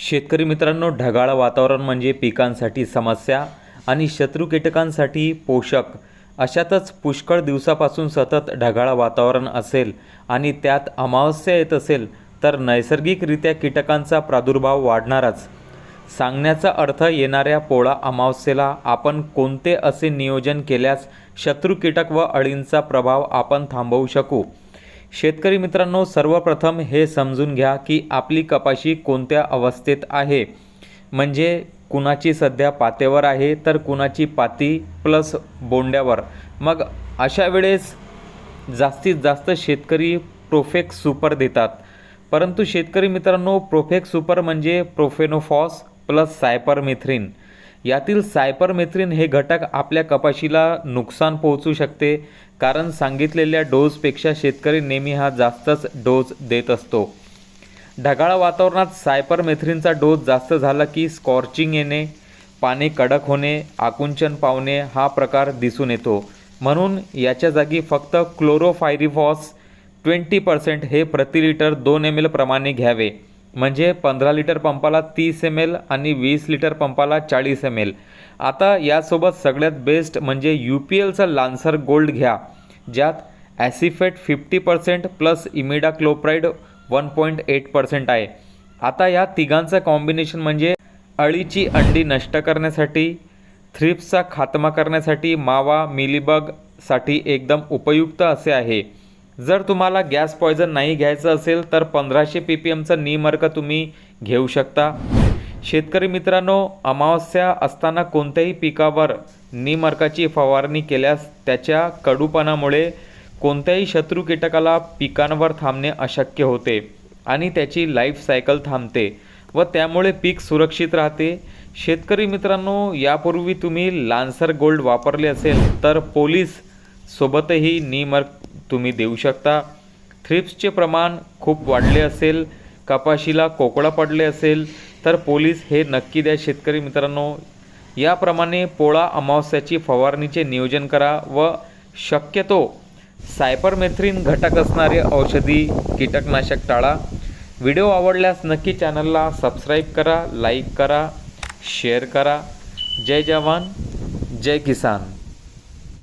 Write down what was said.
शेतकरी मित्रांनो ढगाळ वातावरण म्हणजे पिकांसाठी समस्या आणि शत्रू कीटकांसाठी पोषक. अशातच पुष्कळ दिवसापासून सतत ढगाळ वातावरण असेल आणि त्यात अमावस्या येत असेल तर नैसर्गिकरित्या कीटकांचा प्रादुर्भाव वाढणारच. सांगण्याचा अर्थ येणाऱ्या पोळा अमावस्येला आपण कोणते असे नियोजन केल्यास शत्रू कीटक व अळींचा प्रभाव आपण थांबवू शकू? शेतकरी मित्रांनो सर्वप्रथम हे समजून घ्या की आपली कपाशी कोणत्या अवस्थेत आहे. म्हणजे कुणाची सध्या पातेवर आहे तर कुणाची पाती प्लस बोंड्यावर. मग अशा वेळेस जास्तीत जास्त शेतकरी प्रोफेक्स सुपर देतात. परंतु शेतकरी मित्रांनो प्रोफेक्स सुपर म्हणजे प्रोफेनोफॉस प्लस सायपरमेथ्रिन. यातील सायपरमेथ्रिन हे घटक आपल्या कपाशीला नुकसान पोहोचू शकते कारण सांगितलेल्या डोसपेक्षा शेतकरी नेहमी हा जास्तच डोस देत असतो. ढगाळ वातावरणात सायपरमेथ्रिनचा डोस जास्त झाला की स्कॉर्चिंग येणे पाने कडक होणे आकुंचन पावणे हा प्रकार दिसून येतो. म्हणून याच्या जागी फक्त क्लोरोफायरिफॉस ट्वेंटी पर्सेंट हे प्रति लिटर दोन एम एल प्रमाणे घ्यावे. म्हणजे पंधरा लिटर पंपाला तीस एम एल आणि वीस लिटर पंपाला चाळीस एम एल आता यासोबत सगळ्यात बेस्ट म्हणजे यू पी एलचा लान्सर गोल्ड घ्या ज्यात acephate fifty percent plus imidacloprid one point eight percent आहे. आता या तिघांचं कॉम्बिनेशन म्हणजे अळीची अंडी नष्ट करण्यासाठी थ्रिप्सचा खात्मा करण्यासाठी मावा मिलीबगसाठी एकदम उपयुक्त असे आहे. जर तुम्हाला गॅस पॉयझन नाही घ्यायचं असेल तर पंधराशे पी पी एमचं निमर्क तुम्ही घेऊ शकता. शेतकरी मित्रांनो अमावस्या असताना कोणत्याही पिकावर निमर्काची फवारणी केल्यास त्याच्या कडूपणामुळे कोणत्याही शत्रू कीटकाला पिकांवर थांबणे अशक्य होते आणि त्याची लाईफ सायकल थांबते व त्यामुळे पीक सुरक्षित राहते. शेतकरी मित्रांनो यापूर्वी तुम्ही लान्सर गोल्ड वापरले असेल तर पोलीस सोबतही नीमर्क तुम्ही देऊ शकता. थ्रिप्सचे प्रमाण खूप वाढले असेल कपाशीला कोकळा पडले असेल तर पोलीस हे नक्की द्या शेतकरी मित्रांनो. याप्रमाणे पोळा अमावस्याची फवारणीचे नियोजन करा व शक्यतो सायपरमेथ्रिन घटक असणारे औषधी कीटकनाशक टाळा. व्हिडिओ आवडल्यास नक्की चॅनलला सबस्क्राईब करा लाईक करा शेअर करा. जय जवान जय किसान.